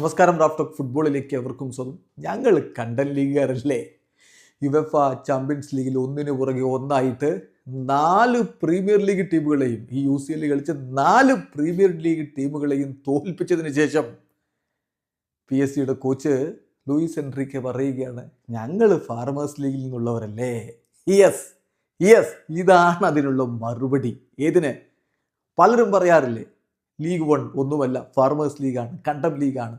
നമസ്കാരം റാഫ്റ്റോക്ക് ഫുട്ബോളിലേക്ക് എവർക്കും സ്വന്തം ഞങ്ങൾ കണ്ടൻ ലീഗുകാരല്ലേ യുവഫ ചാമ്പ്യൻസ് ലീഗിൽ ഒന്നിനു പുറകെ ഒന്നായിട്ട് നാല് പ്രീമിയർ ലീഗ് ടീമുകളെയും ഈ യു സി എല്ലിൽ കളിച്ച നാല് പ്രീമിയർ ലീഗ് ടീമുകളെയും തോൽപ്പിച്ചതിന് ശേഷം പി എസ് സിയുടെ കോച്ച് ലൂയിസ് എൻട്രിക്ക് പറയുകയാണ് ഞങ്ങൾ ഫാർമേഴ്സ് ലീഗിൽ നിന്നുള്ളവരല്ലേ? യെസ് യെസ് ഇതാണ് അതിനുള്ള മറുപടി. ഏതിന്? പലരും പറയാറില്ലേ ലീഗ് വൺ ഒന്നുമല്ല ഫാർമേഴ്സ് ലീഗാണ് കണ്ടം ലീഗാണ്.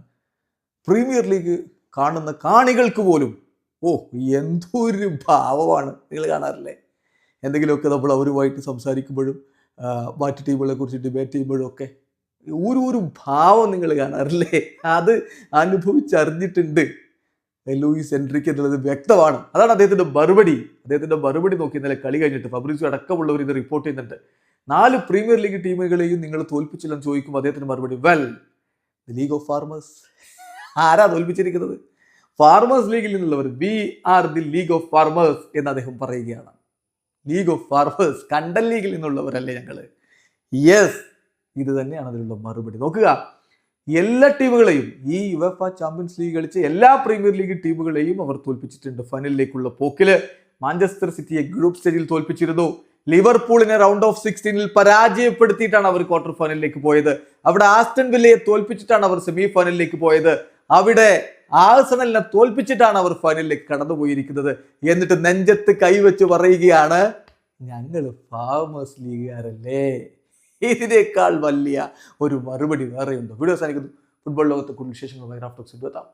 പ്രീമിയർ ലീഗ് കാണുന്ന കാണികൾക്ക് പോലും ഓ എന്തൊരു ഭാവമാണ് നിങ്ങൾ കാണാറില്ലേ? എന്തെങ്കിലുമൊക്കെ നമ്മൾ അവരുമായിട്ട് സംസാരിക്കുമ്പോഴും മറ്റു ടീമുകളെ കുറിച്ച് ഡിബേറ്റ് ചെയ്യുമ്പോഴും ഒക്കെ ഒരു ഒരു ഭാവം നിങ്ങൾ കാണാറില്ലേ? അത് അനുഭവിച്ചറിഞ്ഞിട്ടുണ്ട്. ലൂയിസ് എൻട്രിക്ക് എന്നുള്ളത് വ്യക്തമാണ്. അതാണ് അദ്ദേഹത്തിന്റെ മറുപടി. അദ്ദേഹത്തിന്റെ മറുപടി നോക്കി ഇന്നലെ കളി കഴിഞ്ഞിട്ട് ഫബ്രിസു അടക്കമുള്ളവർ ഇത് റിപ്പോർട്ട് ചെയ്യുന്നുണ്ട്. നാല് പ്രീമിയർ ലീഗ് ടീമുകളെയും നിങ്ങൾ തോൽപ്പിച്ചില്ലെന്ന് ചോദിക്കുമ്പോൾ അദ്ദേഹത്തിന്റെ മറുപടി well the league of farmers ആരാ തോൽപ്പിച്ചിരിക്കുന്നത്? ഫാർമേഴ്സ് ലീഗിൽ നിന്നുള്ളവർ we are the league of farmers എന്ന് അദ്ദേഹം പറയുകയാണ്. ലീഗ് ഓഫ് ഫാർമേഴ്സ് കണ്ടൽ ലീഗിൽ നിന്നുള്ളവരല്ലേ ഞങ്ങൾ യെസ് ഇത് തന്നെയാണ് അതിനുള്ള മറുപടി. നോക്കുക എല്ലാ ടീമുകളെയും ഈ യുവഫ ചാമ്പ്യൻസ് ലീഗ് കളിച്ച എല്ലാ പ്രീമിയർ ലീഗ് ടീമുകളെയും അവർ തോൽപ്പിച്ചിട്ടുണ്ട്. ഫൈനലിലേക്കുള്ള പോക്കിൽ മാഞ്ചസ്റ്റർ സിറ്റിയെ ഗ്രൂപ്പ് സ്റ്റേജിൽ തോൽപ്പിച്ചിരുന്നു. ലിവർപൂളിനെ റൗണ്ട് ഓഫ് സിക്സ്റ്റീനിൽ പരാജയപ്പെടുത്തിയിട്ടാണ് അവർ ക്വാർട്ടർ ഫൈനലിലേക്ക് പോയത്. അവിടെ ആസ്റ്റൺ വില്ലയെ തോൽപ്പിച്ചിട്ടാണ് അവർ സെമി ഫൈനലിലേക്ക് പോയത്. അവിടെ ആഴ്സണലിനെ തോൽപ്പിച്ചിട്ടാണ് അവർ ഫൈനലിലേക്ക് കടന്നുപോയിരിക്കുന്നത്. എന്നിട്ട് നെഞ്ചത്ത് കൈവച്ച് പറയുകയാണ് ഞങ്ങൾ ഫാമേഴ്സ് ലീഗുകാരല്ലേ? ഇതിനേക്കാൾ വലിയ ഒരു മറുപടി വേറെയുണ്ടോ. വീഡിയോ സാധിക്കുന്നു ഫുട്ബോൾ ലോകത്തെ കൂടുതൽ വിശേഷങ്ങൾ വൈറാഫ്റ്റോക്സ് എത്താം.